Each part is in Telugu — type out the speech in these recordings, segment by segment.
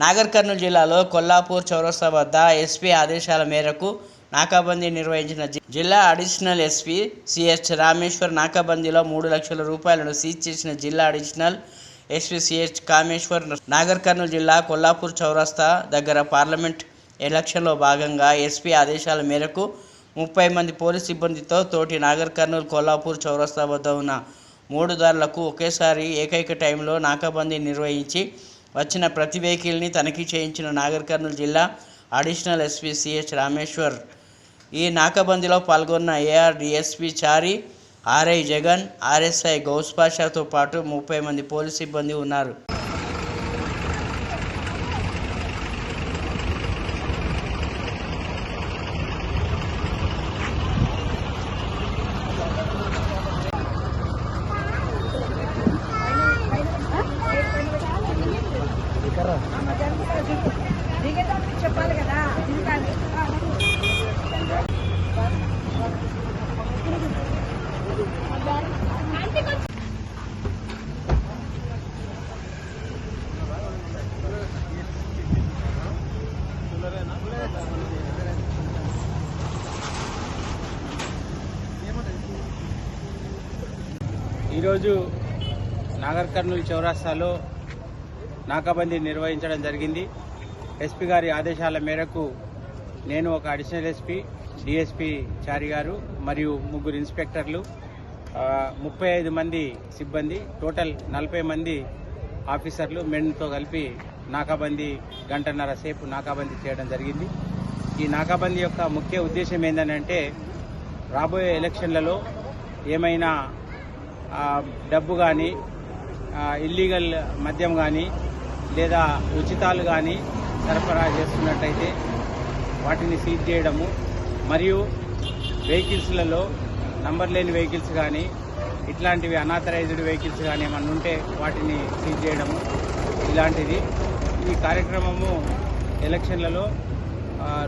నాగర్ కర్నూలు జిల్లాలో కొల్లాపూర్ చౌరస్తా వద్ద ఎస్పీ ఆదేశాల మేరకు నాకాబందీ నిర్వహించిన జి- జిల్లా అడిషనల్ ఎస్పీ సిహెచ్ రామేశ్వర్ నాకాబందీలో మూడు లక్షల రూపాయలను సీజ్ చేసిన జిల్లా additional SP CH Kameshwar Nagar Kurnool జిల్లా కొల్లాపూర్ చౌరస్తా దగ్గర పార్లమెంట్ ఎలక్షన్లో భాగంగా ఎస్పీ ఆదేశాల మేరకు ముప్పై మంది పోలీస్ సిబ్బందితో తోటి నాగర్ కర్నూలు కొల్లాపూర్ చౌరస్తా వద్ద ఉన్న మూడు దారులకు ఒకేసారి ఏకైక టైంలో నాకాబందీ నిర్వహించి వచ్చిన ప్రతి వెహికల్ని తనిఖీ చేయించిన నాగర్ కర్నూలు జిల్లా అడిషనల్ ఎస్పీ సిహెచ్ రామేశ్వర్. ఈ నాకాబందీలో పాల్గొన్న AR DSP Chari RI Jagan RSI Gaus పాషాతో పాటు ముప్పై మంది పోలీస్ సిబ్బంది ఉన్నారు. చెప్పాలి కదా. ఈరోజు నాగర్ కర్నూలు చౌరాస్తాలో నాకాబందీ నిర్వహించడం జరిగింది. ఎస్పీ గారి ఆదేశాల మేరకు నేను ఒక అడిషనల్ ఎస్పీ డిఎస్పీ చారి గారు మరియు ముగ్గురు ఇన్స్పెక్టర్లు ముప్పై ఐదు మంది సిబ్బంది టోటల్ నలభై మంది ఆఫీసర్లు మెన్తో కలిపి నాకాబందీ గంటన్నర సేపు నాకాబందీ చేయడం జరిగింది. ఈ నాకాబందీ యొక్క ముఖ్య ఉద్దేశం ఏంటంటే రాబోయే ఎలక్షన్లలో ఏమైనా డబ్బు కానీ ఇల్లీగల్ మద్యం కానీ లేదా ఉచితాలు కానీ సరఫరా చేస్తున్నట్టయితే వాటిని సీజ్ చేయడము మరియు వెహికల్స్లలో నంబర్ లేని వెహికల్స్ కానీ ఇట్లాంటివి అనాథరైజ్డ్ వెహికల్స్ కానీ ఏమన్నా ఉంటే వాటిని సీజ్ చేయడము ఇలాంటిది. ఈ కార్యక్రమము ఎలక్షన్లలో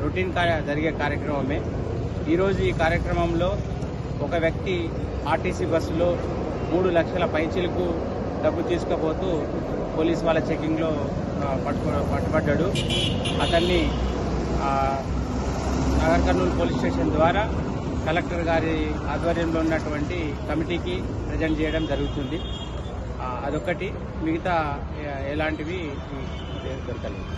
రొటీన్ కార్య జరిగే కార్యక్రమమే. ఈరోజు ఈ కార్యక్రమంలో ఒక వ్యక్తి ఆర్టీసీ బస్సులో మూడు లక్షల పైచీలకు డబ్బు తీసుకుపోతూ పోలీస్ వాళ్ళ చెకింగ్లో పట్టుకో పట్టుబడ్డాడు. అతన్ని నగర్ కర్నూలు పోలీస్ స్టేషన్ ద్వారా కలెక్టర్ గారి ఆధ్వర్యంలో ఉన్నటువంటి కమిటీకి ప్రజెంట్ చేయడం జరుగుతుంది. అదొకటి మిగతా ఎలాంటివి దొరకలేదు.